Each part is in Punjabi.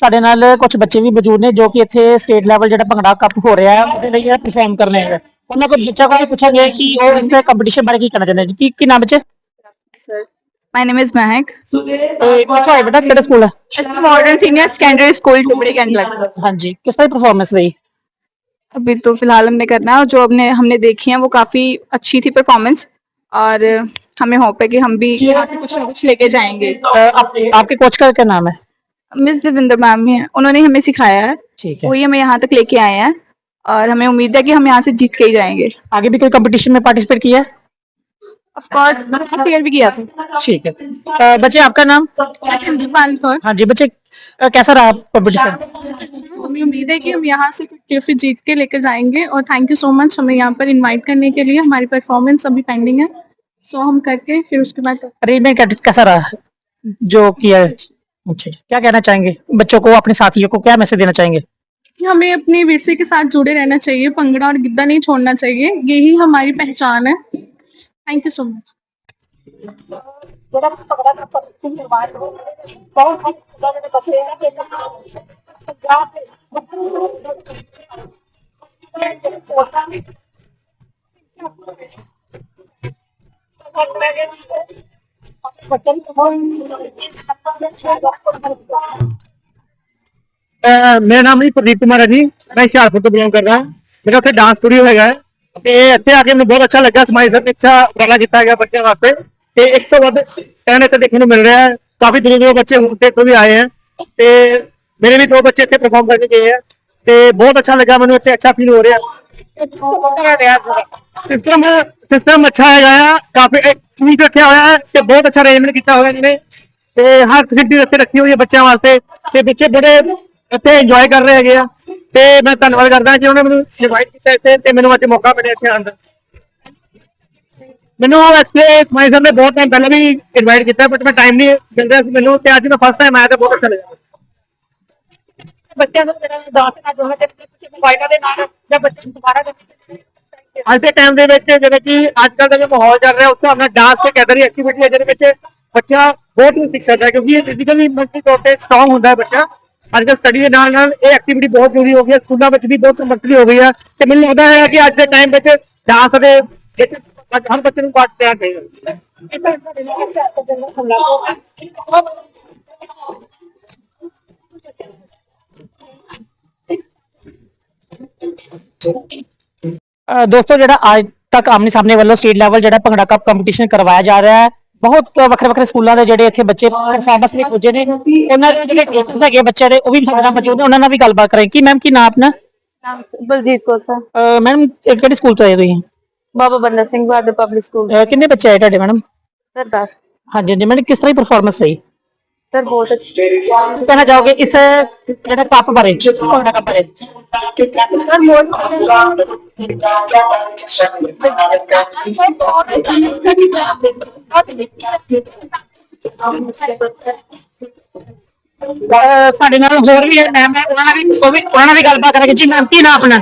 ਸਾਡੇ ਨਾਲ ਕੁਝ ਬੱਚੇ ਵੀ ਮੌਜੂਦ ਨੇ ਜੋ ਕਿ ਇੱਥੇ ਸਟੇਟ ਲੈਵਲ ਜਿਹੜਾ ਭੰਗੜਾ ਕੱਪ ਹੋ ਰਿਹਾ ਹੈ ਉਹਦੇ ਲਈ ਪਰਫਾਰਮ ਕਰਨੇ ਹੈ ਉਹਨਾਂ ਕੋਲ ਬੱਚਾ ਕੋਲ ਪੁੱਛਾਂਗੇ ਕਿ ਉਹ ਇਸ ਕੰਪੀਟੀਸ਼ਨ ਬਾਰੇ ਕੀ ਕਹਿਣਾ ਚਾਹੁੰਦੇ ਨੇ ਕੀ ਕੀ ਨਾਮ ਬੱਚੇ My name is Mahek. ਇਹ ਕਿੱਥੋਂ ਆਏ ਬੇਟਾ ਕਿਹੜਾ ਸਕੂਲ ਹੈ It's Modern Senior Secondary School, टुकड़े कैंट लग ਹਾਂਜੀ ਕਿਸ ਤਰ੍ਹਾਂ ਦੀ ਪਰਫਾਰਮੈਂਸ ਰਹੀ अभी तो फिलहाल हमने करना है और जो हमने हमने देखी है वो काफी अच्छी थी परफॉर्मेंस और हमें होप है कि हम भी यहाँ से कुछ ना कुछ लेके जाएंगे अ, आप, आपके कोच का क्या नाम है मिस देविंदर मैम ही है। उन्होंने हमें सिखाया है। ठीक है। वही हमें यहाँ तक लेके आए हैं और हमें उम्मीद है कि हम यहाँ से जीत के ही जाएँगे। आगे भी कोई कंपटीशन में पार्टिसिपेट किया? है ऑफ़ कोर्स लास्ट ईयर भी किया था। ठीक है। बच्चे आपका नाम? हाँ जी बच्चे कैसा रहा कंपटीशन हमें उम्मीद है कि हम यहाँ से कुछ ट्रॉफी जीत के लेकर जाएँगे और थैंक यू सो मच हमें यहाँ पर इनवाइट करने के लिए। हमारी परफॉर्मेंस अभी पेंडिंग है। सो हम करके फिर उसके बाद अरेंजमेंट कैसा रहा? जो किया? अच्छा क्या कहना चाहेंगे? बच्चों को अपने साथियों को क्या मैसेज देना चाहेंगे? हमें अपने विरसे के साथ जुड़े रहना चाहिए भंगड़ा और गिद्दा नहीं छोड़ना चाहिए यही हमारी पहचान है। थैंक यू सो मच ਮੇਰਾ ਨਾਮ ਜੀ ਪ੍ਰਦੀਪ ਕੁਮਾਰ ਹੈ ਜੀ। ਮੈਂ ਹੁਸ਼ਿਆਰਪੁਰ ਤੋਂ ਬਿਲੋਂਗ ਕਰਦਾ। ਮੇਰਾ ਉੱਥੇ ਡਾਂਸ ਸਟੂਡੀਓ ਹੈਗਾ ਹੈ। ਤੇ ਇੱਥੇ ਆ ਕੇ ਮੈਨੂੰ ਬਹੁਤ ਅੱਛਾ ਲੱਗਾ ਸਮਾਈ ਸਰ ਨੇ ਅੱਛਾ ਉਪਰਾਲਾ ਕੀਤਾ ਗਿਆ ਬੱਚਿਆਂ ਵਾਸਤੇ। ਤੇ ਇੱਕ ਤੋਂ ਵੱਧ ਟੈਨ ਇੱਥੇ ਦੇਖਣ ਨੂੰ ਮਿਲ ਰਿਹਾ ਹੈ। ਕਾਫੀ ਦੂਰੋਂ ਦੂਰੋਂ ਬੱਚੇ ਹੁਣ ਤੇ ਇੱਥੋਂ ਵੀ ਆਏ ਹੈ। ਤੇ ਮੇਰੇ ਵੀ ਦੋ ਬੱਚੇ ਇੱਥੇ ਪਰਫਾਰਮ ਕਰਕੇ ਗਏ ਹੈ। ਤੇ ਬਹੁਤ ਅੱਛਾ ਲੱਗਾ ਮੈਨੂੰ ਇੱਥੇ ਅੱਛਾ ਫੀਲ ਹੋ ਰਿਹਾ। ਸਿਸਟਮ ਸਿਸਟਮ ਅੱਛਾ ਹੈਗਾ ਆ, ਕਾਫੀ ਇੱਕ ਰੱਖਿਆ ਹੋਇਆ ਹੈ ਤੇ ਬਹੁਤ ਅੱਛਾ ਅਰੇਂਜਮੈਂਟ ਕੀਤਾ ਹੋਇਆ ਇਹਨੇ। ਤੇ ਹਰ ਫੈਸਿਲਿਟੀ ਇੱਥੇ ਰੱਖੀ ਹੋਈ ਹੈ ਬੱਚਿਆਂ ਵਾਸਤੇ। ਤੇ ਬੱਚੇ ਬੜੇ ਇੱਥੇ ਇੰਜੋਏ ਕਰ ਰਹੇ ਹੈਗੇ ਆ। ਤੇ ਮੈਂ ਧੰਨਵਾਦ ਕਰਦਾ ਕਿ ਉਹਨੇ ਮੈਨੂੰ ਇਨਵਾਈਟ ਕੀਤਾ ਇੱਥੇ ਤੇ ਮੈਨੂੰ ਅੱਜ ਮੌਕਾ ਮਿਲਿਆ ਇੱਥੇ ਆਉਣ ਦਾ। ਮੈਨੂੰ ਇੱਥੇ ਸਮਾਈ ਸਰ ਨੇ ਬਹੁਤ ਟਾਈਮ ਪਹਿਲਾਂ ਵੀ ਇਨਵਾਈਟ ਕੀਤਾ ਬਟ ਮੈਂ ਟਾਈਮ ਨਹੀਂ ਮਿਲ ਰਿਹਾ ਸੀ ਮੈਨੂੰ ਤੇ ਅੱਜ ਮੈਂ ਫਸਟ ਟਾਈਮ ਆਇਆ ਤੇ ਬਹੁਤ ਅੱਛਾ ਲੱਗਾ ਬੱਚਿਆਂ ਨੂੰ ਮੇਰਾ ਦਾਸ ਨਾ ਜੋ ਹੈ ਤੇ ਮੋਬਾਈਲਾਂ ਦੇ ਨਾਲ ਜਾਂ ਬੱਚੇ ਨੂੰ ਦੁਬਾਰਾ ਅੱਜ ਦੇ ਟਾਈਮ ਦੇ ਵਿੱਚ ਜਿਵੇਂ ਕਿ ਅੱਜ ਕੱਲ ਦਾ ਜੋ ਮਾਹੌਲ ਚੱਲ ਰਿਹਾ ਉਸ ਹਿਸਾਬ ਨਾਲ ਡਾਂਸ ਤੇ ਕੈਦਰੀ ਐਕਟੀਵਿਟੀ ਹੈ ਜਿਹਦੇ ਵਿੱਚ ਬੱਚਾ ਬਹੁਤ ਕੁਝ ਸਿੱਖ ਸਕਦਾ ਹੈ ਕਿਉਂਕਿ ਇਹ ਫਿਜ਼ੀਕਲੀ ਮੈਂਟਲੀ ਤੌਰ ਤੇ ਸਟਰੋਂਗ ਹੁੰਦਾ ਹੈ ਬੱਚਾ। ਅੱਜ ਕੱਲ ਸਟੱਡੀ ਦੇ ਨਾਲ ਨਾਲ ਇਹ ਐਕਟੀਵਿਟੀ ਬਹੁਤ ਜ਼ਰੂਰੀ ਹੋ ਗਈ ਹੈ ਸਕੂਲਾਂ ਵਿੱਚ ਵੀ ਬਹੁਤ ਕੰਪਲਸਰੀ ਹੋ ਗਈ ਹੈ। ਤੇ ਮੈਨੂੰ ਲੱਗਦਾ ਹੈ ਕਿ ਅੱਜ ਦੇ ਟਾਈਮ ਵਿੱਚ ਡਾਂਸ ਦੇ ਵਿੱਚ ਹਰ ਬੱਚੇ ਨੂੰ ਪਾਰਟ ਲੈਣਾ ਚਾਹੀਦਾ। ਦੋਸਤੋ ਜਿਹੜਾ ਅੱਜ ਤੱਕ ਆਮਨੇ ਸਾਹਮਣੇ ਵੱਲੋਂ ਸਟੇਟ ਲੈਵਲ ਜਿਹੜਾ ਭੰਗੜਾ ਕੱਪ ਕੰਪੀਟੀਸ਼ਨ ਕਰਵਾਇਆ ਜਾ ਰਿਹਾ ਹੈ ਬਹੁਤ ਵੱਖਰੇ ਵੱਖਰੇ ਸਕੂਲਾਂ ਦੇ ਜਿਹੜੇ ਇੱਥੇ ਬੱਚੇ ਪਰਫਾਰਮੈਂਸ ਲਈ ਪੁੱਜੇ ਨੇ ਉਹਨਾਂ ਦੇ ਜਿਹੜੇ ਟੀਚਰਸ ਹੈਗੇ ਬੱਚਿਆਂ ਦੇ ਉਹ ਵੀ ਸਾਡੇ ਨਾਲ ਮੌਜੂਦ ਨੇ ਉਹਨਾਂ ਨਾਲ ਵੀ ਗੱਲਬਾਤ ਕਰਾਂਗੇ। ਕੀ ਮੈਮ ਕੀ ਨਾਮ ਆਪਣਾ? ਨਾਮ ਬਲਜੀਤ ਕੌਰ ਸਰ। ਮੈਮ ਕਿਹੜੇ ਸਕੂਲ ਤੋਂ ਆਏ ਤੁਸੀਂ? ਬਾਬਾ ਬੰਦਾ ਸਿੰਘ ਬਹਾਦਰ ਪਬਲਿਕ ਸਕੂਲ ਕਿੰਨੇ ਬੱਚੇ ਆਏ ਤੁਹਾਡੇ ਮੈਡਮ ਸਰ 10 ਹਾਂਜੀ ਹਾਂਜੀ ਮੈਡਮ ਕਿਸ ਤਰ੍ਹਾਂ ਦੀ ਪਰਫਾਰਮੈਂਸ ਰਹੀ? ਸਰ ਬਹੁਤ ਅੱਛਾ ਕਹਿਣਾ ਚਾਹੋਗੇ ਇਸ ਜਿਹੜਾ ਕੱਪ ਬਾਰੇ ਤੁਹਾਡਾ ਕੱਪ ਬਾਰੇ ਸਰ ਮੋਰ ਸਾਡੇ ਨਾਲ ਹੋਰ ਵੀ ਮੈਮ ਹੈ ਉਹਨਾਂ ਨਾਲ ਵੀ ਉਹਨਾਂ ਦੀ ਗੱਲਬਾਤ ਕਰਾਂਗੇ ਜੀ ਨਾਮ ਕੀ ਨਾ ਆਪਣਾ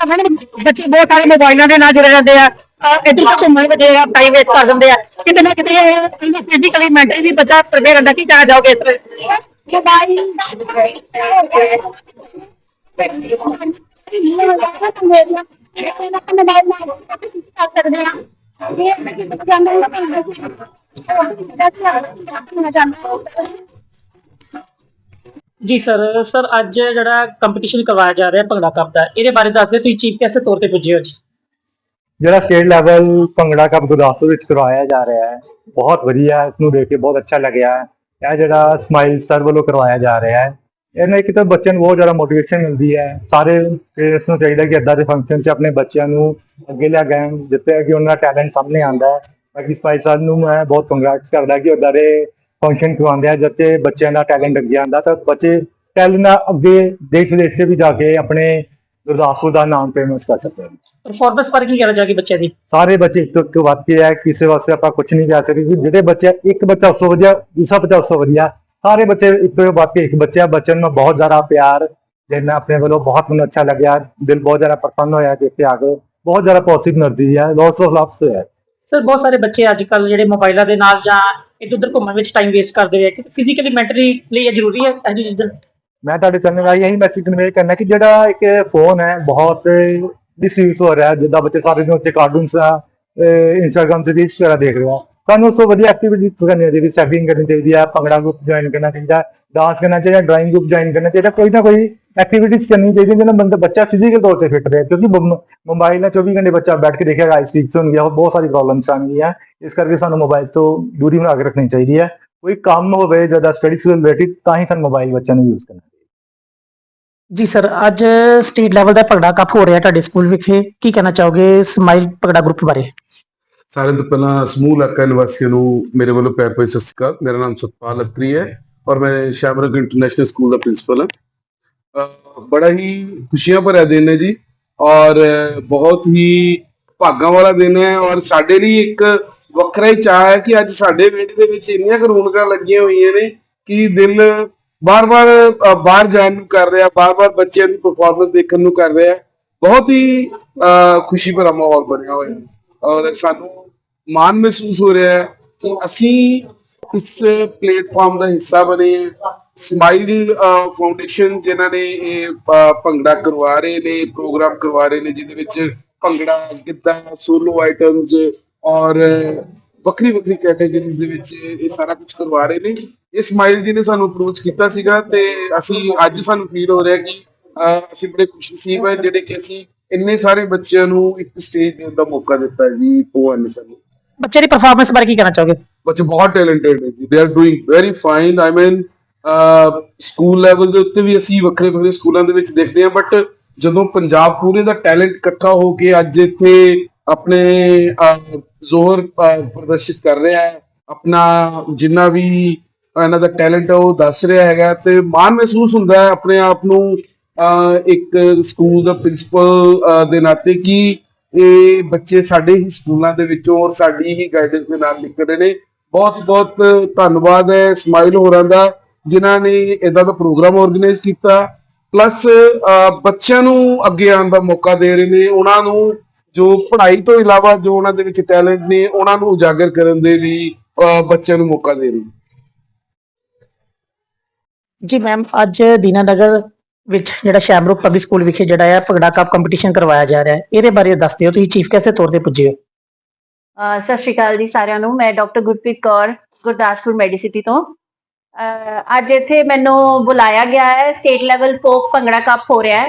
ਬਹੁਤ ਸਾਰੇ ਮੋਬਾਈਲਾਂ ਦੇ ਨਾਲ ਜੁੜੇ ਰਹਿੰਦੇ ਆ। ਅਹ ਇੱਧਰ ਉੱਧਰ ਘੁੰਮਣ ਵਿੱਚ ਜਿਹੜਾ ਟਾਈਮ ਵੇਸਟ ਕਰ ਦਿੰਦੇ ਆ। ਕਿਤੇ ਨਾ ਕਿਤੇ ਫਿਜ਼ੀਕਲੀ ਮੈਂਟਲੀ ਵੀ ਬੱਚਾ ਪ੍ਰਪੇਅਰ ਰਹਿੰਦਾ ਕੀ ਕਹਿਣਾ ਚਾਹੋਗੇ ਇਸ ਤੇ ਜੀ ਸਰ ਸਰ ਅੱਜ ਜਿਹੜਾ ਕੰਪੀਟੀਸ਼ਨ ਕਰਵਾਇਆ ਜਾ ਰਿਹਾ ਭੰਗੜਾ ਕੱਪ ਦਾ, ਇਹਦੇ ਬਾਰੇ ਦੱਸ ਦਿਓ ਤੁਸੀਂ ਚੀਫ ਗੈਸਟ ਤੌਰ ਤੇ ਪੁੱਜੇ ਹੋ ਜੀ? ਜਿਹੜਾ state level bhangra cup Gurdaspur ਵਿੱਚ ਕਰਵਾਇਆ ਜਾ ਰਿਹਾ ਹੈ, ਬਹੁਤ ਵਧੀਆ ਹੈ ਇਸ ਨੂੰ ਦੇਖ ਕੇ ਬਹੁਤ ਅੱਛਾ ਲੱਗਿਆ ਹੈ। ਇਹ ਜਿਹੜਾ ਸਮਾਈਲ ਸਰ ਵੱਲੋਂ ਕਰਵਾਇਆ ਜਾ ਰਿਹਾ ਹੈ, ਇਹਨਾਂ ਇੱਕ ਤਾਂ ਬੱਚਿਆਂ ਨੂੰ ਬਹੁਤ ਜ਼ਿਆਦਾ ਮੋਟੀਵੇਸ਼ਨ ਮਿਲਦੀ ਹੈ। ਸਾਰੇ ਪੇਰੈਂਟਸ ਨੂੰ ਚਾਹੀਦਾ ਕਿ ਇਦਾਂ ਦੇ ਫੰਕਸ਼ਨ 'ਚ ਆਪਣੇ ਬੱਚਿਆਂ ਨੂੰ ਅੱਗੇ ਲਿਆ ਗਏ ਜਿੱਥੇ ਕਿ ਉਹਨਾਂ ਦਾ ਟੈਲੈਂਟ ਸਾਹਮਣੇ ਆਉਂਦਾ ਹੈ। ਬਾਕੀ ਸਮਾਈਲ ਸਰ ਨੂੰ ਮੈਂ ਬਹੁਤ ਕੰਗ੍ਰੈਟਸ ਕਰਦਾ ਕਿ ਉਦਾਂ ਦੇ ਫੰਕਸ਼ਨ ਕਰਵਾਉਂਦੇ ਆ ਜਿੱਥੇ ਬੱਚਿਆਂ ਦਾ ਟੈਲੈਂਟ ਅੱਗੇ ਆਂਦਾ ਤਾਂ ਬੱਚੇ ਟੈਲੈਂਟ ਨਾਲ ਅੱਗੇ ਦੇਸ਼ ਵਿਦੇਸ਼ 'ਚ ਵੀ ਜਾ ਕੇ ਆਪਣੇ ਗੁਰਦਾਸਪੁਰ ਦਾ ਨਾਮ ਫੇਮਸ ਕਰ ਸਕਦੇ ਹਨ। ਪਰਫਾਰਮੈਂਸ ਪਰ ਕੀ ਕਹਿਣਾ ਚਾਹੀਦਾ ਬੱਚਿਆਂ ਦੀ? ਸਾਰੇ ਬੱਚੇ ਇੱਕ ਤੋਂ ਵੱਧਦੇ ਆ ਕਿਸੇ ਵਾਸਤੇ ਆਪਾਂ ਕੁਝ ਨਹੀਂ ਕਹਿ ਸਕਦੇ ਜਿਹੜੇ ਬੱਚੇ ਇੱਕ ਬੱਚਾ ਉਸ ਤੋਂ ਵਧੀਆ ਦੂਸਰਾ ਬੱਚਾ ਉਸ ਤੋਂ ਵਧੀਆ ਸਾਰੇ ਬੱਚੇ ਇੱਕ ਤੋਂ ਵੱਧ ਕੇ ਇੱਕ ਬੱਚਾ ਬੱਚਨ ਨੂੰ ਬਹੁਤ ਜ਼ਿਆਦਾ ਪਿਆਰ ਦੇਣਾ ਆਪਣੇ ਵੱਲੋਂ ਬਹੁਤ ਮੈਨੂੰ ਅੱਛਾ ਲੱਗਿਆ ਦਿਲ ਬਹੁਤ ਜ਼ਿਆਦਾ ਪ੍ਰਸੰਨ ਹੋਇਆ ਦੇਖ ਕੇ ਆ ਕੇ ਬਹੁਤ ਜ਼ਿਆਦਾ ਪੋਜ਼ਿਟਿਵ એનર્ਜੀ ਹੈ ਲੋਟਸ ਆਫ ਲਵਸ ਹੈ ਸਰ ਬਹੁਤ ਸਾਰੇ ਬੱਚੇ ਅੱਜ ਕੱਲ ਜਿਹੜੇ ਮੋਬਾਈਲਾਂ ਦੇ ਨਾਲ ਜਾਂ ਇੱਧਰ ਉੱਧਰ ਘੁੰਮਣ ਵਿੱਚ ਟਾਈਮ ਵੇਸਟ ਕਰਦੇ ਰਹੇ ਫਿਜ਼ੀਕਲੀ ਮੈਂਟਲੀ ਲਈ ਇਹ ਜ਼ਰੂਰੀ ਹੈ ਇਹ ਚੀਜ਼ਾਂ ਮੈਂ ਤੁਹਾਡੇ ਚੈਨਲ ਰਾਹੀਂ ਇਹੀ ਮੈਸੇਜ ਕਨਵੇ ਕਰਨਾ ਕਿ ਜਿਹੜਾ ਇੱਕ ਫੋਨ ਹੈ, ਬਹੁਤ ਮਿਸਯੂਜ਼ ਹੋ ਰਿਹਾ, ਜਿੱਦਾਂ ਬੱਚੇ ਸਾਰੇ ਦਿਨ ਉੱਤੇ ਕਾਰਟੂਨਸ ਆ ਇੰਸਟਾਗ੍ਰam ਤੇ ਰੀਲਸ ਵਗੈਰਾ ਦੇਖ ਰਹੇ ਆ। ਤੁਹਾਨੂੰ ਉਸ ਤੋਂ ਵਧੀਆ ਐਕਟੀਵਿਟੀ ਕਰਨੀ ਚਾਹੀਦੀ ਸੈਟਿੰਗ ਕਰਨੀ ਚਾਹੀਦੀ ਹੈ ਭੰਗੜਾ ਗਰੁੱਪ ਜੁਆਇਨ ਕਰਨਾ ਚਾਹੀਦਾ ਡਾਂਸ ਕਰਨਾ ਚਾਹੀਦਾ ਡਰਾਇੰਗ ਗਰੁੱਪ ਜੁਆਇਨ ਕਰਨਾ ਚਾਹੀਦਾ, ਕੋਈ ਨਾ ਕੋਈ ਐਕਟੀਵਿਟੀਜ਼ ਕਰਨੀ ਚਾਹੀਦੀ ਜਿਹਨਾਂ ਬੰਦਾ, ਬੱਚਾ ਫਿਜ਼ੀਕਲ ਤੌਰ ਤੇ ਫਿੱਟ ਰਹੇ, ਕਿਉਂਕਿ ਮੋਬਾਈਲ ਨਾਲ 24 ਘੰਟੇ ਬੱਚਾ ਬੈਠ ਕੇ ਦੇਖੇਗਾ ਆਈਸ ਵੀਕਸ ਹੋਣਗੀਆਂ ਹੋਰ ਬਹੁਤ ਸਾਰੀ ਪ੍ਰੋਬਲਮਸ ਆਉਣਗੀਆਂ ਇਸ ਕਰਕੇ ਸਾਨੂੰ ਮੋਬਾਈਲ ਤੋਂ ਦੂਰੀ ਬਣਾ ਕੇ ਰੱਖਣੀ ਚਾਹੀਦੀ ਹੈ ਕੋਈ ਕੰਮ ਹੋਵੇ ਜ਼ਿਆਦਾ ਸਟੱਡੀਜ਼ ਰਿਲੇਟਡ ਤਾਂ ਹੀ ਸਾਨੂੰ ਮੋਬਾਈਲ ਬੱਚਿਆਂ ਨੂੰ ਯੂਜ਼ ਕਰਨਾ ਜੀ ਸਰ ਅੱਜ ਸਟੇਟ ਲੈਵਲ ਦਾ ਭੰਗੜਾ ਕੱਪ ਹੋ ਰਿਹਾ ਤੁਹਾਡੇ ਸਕੂਲ ਵਿਖੇ, ਕੀ ਕਹਿਣਾ ਚਾਹੋਗੇ ਸਮਾਈਲ ਭੰਗੜਾ ਗਰੁੱਪ ਬਾਰੇ? ਸਾਰਿਆਂ ਤੋਂ ਪਹਿਲਾਂ ਸਮੂਹ ਇਲਾਕਾ ਨਿਵਾਸੀਆਂ ਨੂੰ ਮੇਰੇ ਵੱਲੋਂ ਪਿਆਰ ਭਰੀ ਸਤਿ ਸ਼੍ਰੀ ਅਕਾਲ। ਮੇਰਾ ਨਾਮ ਸਤਪਾਲ ਅਤਰੀ ਹੈ ਔਰ ਮੈਂ ਸ਼ਾਮਰਗ ਇੰਟਰਨੈਸ਼ਨਲ ਸਕੂਲ ਦਾ ਪ੍ਰਿੰਸੀਪਲ ਹਾਂ। ਬੜਾ ਹੀ ਖੁਸ਼ੀਆਂ ਭਰਿਆ ਦਿਨ ਹੈ ਜੀ ਔਰ ਬਹੁਤ ਹੀ ਭਾਗਾਂ ਵਾਲਾ ਦਿਨ ਹੈ ਔਰ ਸਾਡੇ ਲਈ ਇੱਕ ਵੱਖਰਾ ਹੀ ਚਾਹ ਹੈ ਕਿ ਅੱਜ ਸਾਡੇ ਵਿਹੜੇ ਦੇ ਵਿੱਚ ਇੰਨੀਆਂ ਕੁ ਰੌਣਕਾਂ ਲੱਗੀਆਂ ਹੋਈਆਂ ਨੇ ਕਿ ਦਿਲ ਬਾਰ-ਬਾਰ ਬਾਹਰ ਜਾਣ ਨੂੰ ਕਰ ਰਿਹਾ, ਬਾਰ-ਬਾਰ ਬੱਚਿਆਂ ਦੀ ਪਰਫਾਰਮੈਂਸ ਦੇਖਣ ਨੂੰ ਕਰ ਰਿਹਾ। ਬਹੁਤ ਹੀ, ਅਹ, ਖੁਸ਼ੀ ਭਰਾ ਮਾਹੌਲ ਬਣਿਆ ਹੋਇਆ। ਔਰ ਸਾਨੂੰ ਮਾਣ ਮਹਿਸੂਸ ਹੋ ਰਿਹਾ ਹੈ ਕਿ ਅਸੀਂ ਇਸ ਪਲੇਟਫਾਰਮ ਦਾ ਹਿੱਸਾ ਬਣੇ ਹਾਂ। ਸਮਾਈਲ ਫਾਊਂਡੇਸ਼ਨ ਜਿਨ੍ਹਾਂ ਨੇ ਇਹ ਭੰਗੜਾ ਕਰਵਾ ਰਹੇ ਨੇ, ਪ੍ਰੋਗਰਾਮ ਕਰਵਾ ਰਹੇ ਨੇ, ਜਿਹਦੇ ਵਿੱਚ ਭੰਗੜਾ, ਗਿੱਧਾ ਸੋਲੋ ਆਈਟਮਸ ਔਰ ਵੱਖਰੀ ਵੱਖਰੀ ਕੈਟਾਗਰੀਜ਼ ਦੇ ਵਿੱਚ ਇਹ ਸਾਰਾ ਕੁਝ ਕਰਵਾ ਰਹੇ ਨੇ। ਇਹ ਸਮਾਈਲ ਜੀ ਨੇ ਸਾਨੂੰ ਅਪਰੋਚ ਕੀਤਾ ਸੀਗਾ ਤੇ ਅਸੀਂ, ਅੱਜ ਸਾਨੂੰ ਫੀਲ ਹੋ ਰਿਹਾ ਕਿ ਅਸੀਂ ਬੜੇ ਖੁਸ਼ ਨਸੀਬ ਹੈ, ਜਿਹੜੇ ਕਿ ਅਸੀਂ ਇੰਨੇ ਸਾਰੇ ਬੱਚਿਆਂ ਨੂੰ ਇੱਕ ਸਟੇਜ ਦੇਣ ਦਾ ਮੌਕਾ ਦਿੱਤਾ ਜੀ ਪੋਆ ਨੇ ਸਾਨੂੰ। ਬੱਚੇ ਦੀ ਪਰਫਾਰਮੈਂਸ ਬਾਰੇ ਕੀ ਕਹਿਣਾ ਚਾਹੋਗੇ? ਬੱਚੇ ਬਹੁਤ ਟੈਲੈਂਟਡ ਨੇ ਜੀ। They are doing very fine I mean school level ਦੇ ਉੱਤੇ ਵੀ ਅਸੀਂ ਵੱਖਰੇ ਵੱਖਰੇ ਸਕੂਲਾਂ ਦੇ ਵਿੱਚ ਦੇਖਦੇ ਹਾਂ ਬਟ ਜਦੋਂ ਪੰਜਾਬ ਪੂਰੇ ਦਾ ਟੈਲੈਂਟ ਇਕੱਠਾ ਹੋ ਕੇ ਅੱਜ ਇੱਥੇ ਆਪਣੇ ਜ਼ੋਹਰ ਪ੍ਰਦਰਸ਼ਿਤ ਕਰ ਰਿਹਾ ਹੈ, ਆਪਣਾ ਜਿੰਨਾ ਵੀ ਇਹਨਾਂ ਦਾ ਟੈਲੈਂਟ ਉਹ ਦੱਸ ਰਿਹਾ ਹੈਗਾ ਤੇ ਮਾਣ ਮਹਿਸੂਸ ਹੁੰਦਾ ਹੈ ਆਪਣੇ ਆਪ ਨੂੰ ਇੱਕ ਸਕੂਲ ਦਾ ਪ੍ਰਿੰਸੀਪਲ ਦੇ ਨਾਤੇ ਕਿ ਇਹ ਬੱਚੇ ਸਾਡੇ ਹੀ ਸਕੂਲਾਂ ਦੇ ਵਿੱਚੋਂ ਔਰ ਸਾਡੀ ਹੀ ਗਾਈਡੈਂਸ ਦੇ ਨਾਲ ਨਿਕਲ ਰਹੇ ਨੇ। ਬਹੁਤ ਬਹੁਤ ਧੰਨਵਾਦ ਹੈ ਸਮਾਈਲ ਹੋਰਾਂ ਦਾ ਜਿਨ੍ਹਾਂ ਨੇ ਇਦਾਂ ਦਾ ਪ੍ਰੋਗਰਾਮ ਆਰਗੇਨਾਈਜ਼ ਕੀਤਾ। ਪਲੱਸ ਬੱਚਿਆਂ ਨੂੰ ਅੱਗੇ ਆਉਣ ਦਾ ਮੌਕਾ ਦੇ ਰਹੇ ਨੇ। ਉਹਨਾਂ ਨੂੰ ਜੋ ਪੜ੍ਹਾਈ ਤੋਂ ਇਲਾਵਾ ਜੋ ਉਹਨਾਂ ਦੇ ਵਿੱਚ ਟੈਲੈਂਟ ਨੇ ਉਹਨਾਂ ਨੂੰ ਉਜਾਗਰ ਕਰਨ ਦੇ ਲਈ ਅਹ, ਬੱਚਿਆਂ ਨੂੰ ਮੌਕਾ ਦੇ ਰਹੇ ਨੇ। ਜੀ ਮੈਮ ਅੱਜ ਦੀਨਾਨਗਰ ਵਿੱਚ ਜਿਹੜਾ ਸ਼ੈਮਰੂਪ ਪਬਲਿਕ ਸਕੂਲ ਵਿਖੇ ਜਿਹੜਾ ਹੈ ਭੰਗੜਾ ਕੱਪ ਕੰਪੀਟੀਸ਼ਨ ਕਰਵਾਇਆ ਜਾ ਰਿਹਾ ਹੈ, ਇਹਦੇ ਬਾਰੇ ਦੱਸ ਦਿਓ, ਤੁਸੀਂ ਚੀਫ ਗੈਸਟ ਤੌਰ ਤੇ ਪੁੱਜੇ ਹੋ ਅਹ ਸਤਿ ਸ਼੍ਰੀ ਅਕਾਲ ਜੀ ਸਾਰਿਆਂ ਨੂੰ, ਮੈਂ ਡਾਕਟਰ ਗੁਰਪ੍ਰੀਤ ਕੌਰ, ਗੁਰਦਾਸਪੁਰ ਮੈਡੀਸਿਟੀ ਤੋਂ। ਅਹ ਅੱਜ ਇੱਥੇ ਮੈਨੂੰ ਬੁਲਾਇਆ ਗਿਆ ਹੈ state level folk bhangra cup ਹੋ ਰਿਹਾ ਹੈ।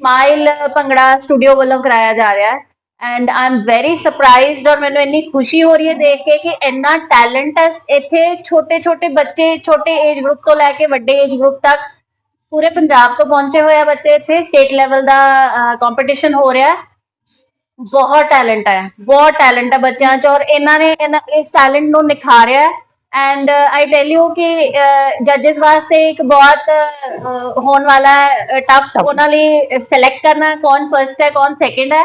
ਸਮਾਈਲ ਭੰਗੜਾ ਸਟੂਡੀਓ ਵੱਲੋਂ ਕਰਾਇਆ ਜਾ ਰਿਹਾ ਹੈ। And I am very surprised ਔਰ ਮੈਨੂੰ ਇੰਨੀ ਖੁਸ਼ੀ ਹੋ ਰਹੀ ਹੈ ਦੇਖ ਕੇ ਕਿ ਇੰਨਾ ਟੈਲੈਂਟ ਹੈ ਇੱਥੇ ਛੋਟੇ ਛੋਟੇ ਬੱਚੇ, ਛੋਟੇ ਏਜ ਗਰੁੱਪ ਤੋਂ ਲੈ ਕੇ ਵੱਡੇ ਏਜ ਗਰੁੱਪ ਤੱਕ। ਪੂਰੇ ਪੰਜਾਬ ਤੋਂ ਪਹੁੰਚੇ ਹੋਏ ਆ ਬੱਚੇ ਇੱਥੇ ਸਟੇਟ ਲੈਵਲ ਦਾ ਕੰਪੀਟੀਸ਼ਨ ਹੋ ਰਿਹਾ ਹੈ। ਬਹੁਤ ਟੈਲੈਂਟ ਹੈ ਬਹੁਤ ਟੈਲੈਂਟ ਹੈ ਬੱਚਿਆਂ 'ਚ ਔਰ ਇਹਨਾਂ ਨੇ ਇਹਨਾਂ- ਇਸ ਟੈਲੈਂਟ ਨੂੰ ਨਿਖਾਰਿਆ ਐਂਡ ਆਈ ਟੈਲ ਯੂ ਕਿ ਜੱਜਸ ਵਾਸਤੇ ਇੱਕ ਬਹੁਤ ਅਹ, ਹੋਣ ਵਾਲਾ ਟਫ ਉਹਨਾਂ ਲਈ ਸਿਲੈਕਟ ਕਰਨਾ ਕੌਣ ਫਰਸਟ ਹੈ ਕੌਣ ਸੈਕਿੰਡ ਹੈ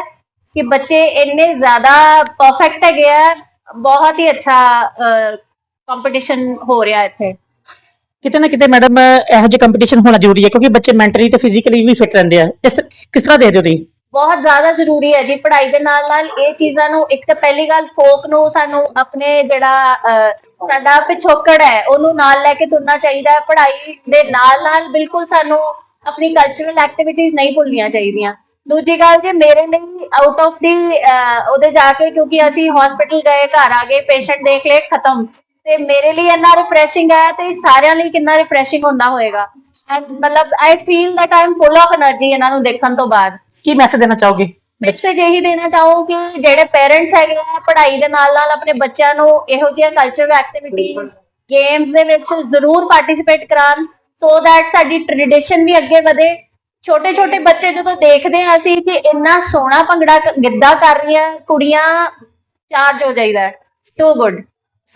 ਕਿ ਬੱਚੇ ਇੰਨੇ ਜ਼ਿਆਦਾ ਪਰਫੈਕਟ ਹੈਗੇ ਆ। ਬਹੁਤ ਹੀ ਅੱਛਾ ਕੰਪੀਟੀਸ਼ਨ ਹੋ ਰਿਹਾ ਇੱਥੇ। ਕਿਤੇ ਨਾ ਕਿਤੇ ਮੈਡਮ ਇਹੋ ਜਿਹੇ ਕੰਪੀਟੀਸ਼ਨ ਹੋਣਾ ਜ਼ਰੂਰੀ ਹੈ ਕਿਉਂਕਿ ਬੱਚੇ ਮੈਂਟਲੀ ਤੇ ਫਿਜ਼ੀਕਲੀ ਵੀ ਫਿਟ ਰਹਿੰਦੇ ਆ। ਇਸ ਕਿਸ ਤਰ੍ਹਾਂ ਦੇਖਦੇ ਹੋ ਤੁਸੀਂ? ਬਹੁਤ ਜ਼ਿਆਦਾ ਜ਼ਰੂਰੀ ਹੈ ਜੀ ਪੜ੍ਹਾਈ ਦੇ ਨਾਲ ਨਾਲ ਇਹ ਚੀਜ਼ਾਂ ਨੂੰ, ਇੱਕ ਤਾਂ ਪਹਿਲੀ ਗੱਲ ਫੋਕ ਨੂੰ ਸਾਨੂੰ ਆਪਣੇ ਜਿਹੜਾ ਸਾਡਾ ਪਿਛੋਕੜ ਹੈ, ਉਹਨੂੰ ਨਾਲ ਲੈ ਕੇ ਤੁਰਨਾ ਚਾਹੀਦਾ ਹੈ। ਪੜ੍ਹਾਈ ਦੇ ਨਾਲ ਨਾਲ ਬਿਲਕੁਲ ਸਾਨੂੰ ਆਪਣੀ ਕਲਚਰਲ ਐਕਟੀਵਿਟੀਜ਼ ਨਹੀਂ ਭੁੱਲਣੀਆਂ ਚਾਹੀਦੀਆਂ। ਦੂਜੀ ਗੱਲ ਜੀ ਮੇਰੇ ਲਈ ਆਊਟ ਆਫ ਦੀ ਉਹਦੇ ਜਾ ਕੇ ਕਿਉਂਕਿ ਅਸੀਂ ਹਸਪੀਟਲ ਗਏ, ਘਰ ਆ ਗਏ ਪੇਸ਼ੈਂਟ ਦੇਖ ਲਏ, ਖਤਮ। ਤੇ ਮੇਰੇ ਲਈ ਇੰਨਾ ਰਿਫਰੈਸ਼ਿੰਗ ਹੈ ਤੇ ਸਾਰਿਆਂ ਲਈ ਕਿੰਨਾ ਰਿਫਰੈਸ਼ਿੰਗ ਹੁੰਦਾ ਹੋਵੇਗਾ ਮਤਲਬ I feel that am full of energy ਇਹਨਾਂ ਨੂੰ ਦੇਖਣ ਤੋਂ ਬਾਅਦ। ਕੀ ਮੈਸੇਜ ਦੇਣਾ ਚਾਹੋਗੇ? ਮੈਸੇਜ ਇਹੀ ਦੇਣਾ ਚਾਹੋ ਕਿ ਜਿਹੜੇ ਪੇਰੈਂਟਸ ਹੈਗੇ ਆ ਪੜ੍ਹਾਈ ਦੇ ਨਾਲ ਨਾਲ ਆਪਣੇ ਬੱਚਿਆਂ ਨੂੰ ਇਹੋ ਜਿਹੀਆਂ ਕਲਚਰਲ ਐਕਟੀਵਿਟੀਆਂ ਗੇਮਸ ਦੇ ਵਿੱਚ ਜ਼ਰੂਰ ਪਾਰਟਿਸਿਪੇਟ ਕਰਾਉਣ ਸੋ ਦੈਟ ਸਾਡੀ ਟ੍ਰੈਡੀਸ਼ਨ ਵੀ ਅੱਗੇ ਵਧੇ। ਛੋਟੇ ਛੋਟੇ ਬੱਚੇ ਜਦੋਂ ਦੇਖਦੇ ਆ ਅਸੀਂ ਕਿ ਇੰਨਾ ਸੋਹਣਾ ਭੰਗੜਾ ਗਿੱਧਾ ਕਰ ਰਹੀਆਂ ਕੁੜੀਆਂ ਚਾਰਜ ਹੋ ਜਾਈਦਾ। Too good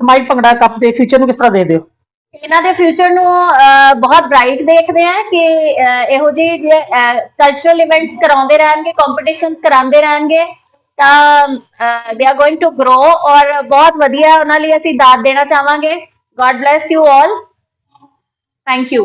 smile bhangra cup ਦੇ ਫਿਊਚਰ ਨੂੰ ਕਿਸ ਤਰ੍ਹਾਂ ਦੇਖਦੇ ਹੋ? ਇਹਨਾਂ ਦੇ ਫਿਊਚਰ ਨੂੰ ਅਹ, ਬਹੁਤ ਬ੍ਰਾਈਟ ਦੇਖਦੇ ਆ ਕਿ ਅਹ, ਇਹੋ ਜਿਹੇ ਕਲਚਰਲ ਇਵੈਂਟਸ ਕਰਾਉਂਦੇ ਰਹਿਣਗੇ ਕੰਪੀਟੀਸ਼ਨਸ ਕਰਾਉਂਦੇ ਰਹਿਣਗੇ ਤਾਂ they are going to grow ਔਰ ਬਹੁਤ ਵਧੀਆ ਉਹਨਾਂ ਲਈ ਅਸੀਂ ਦਾਤ ਦੇਣਾ ਚਾਹਾਂਗੇ। God bless you all thank you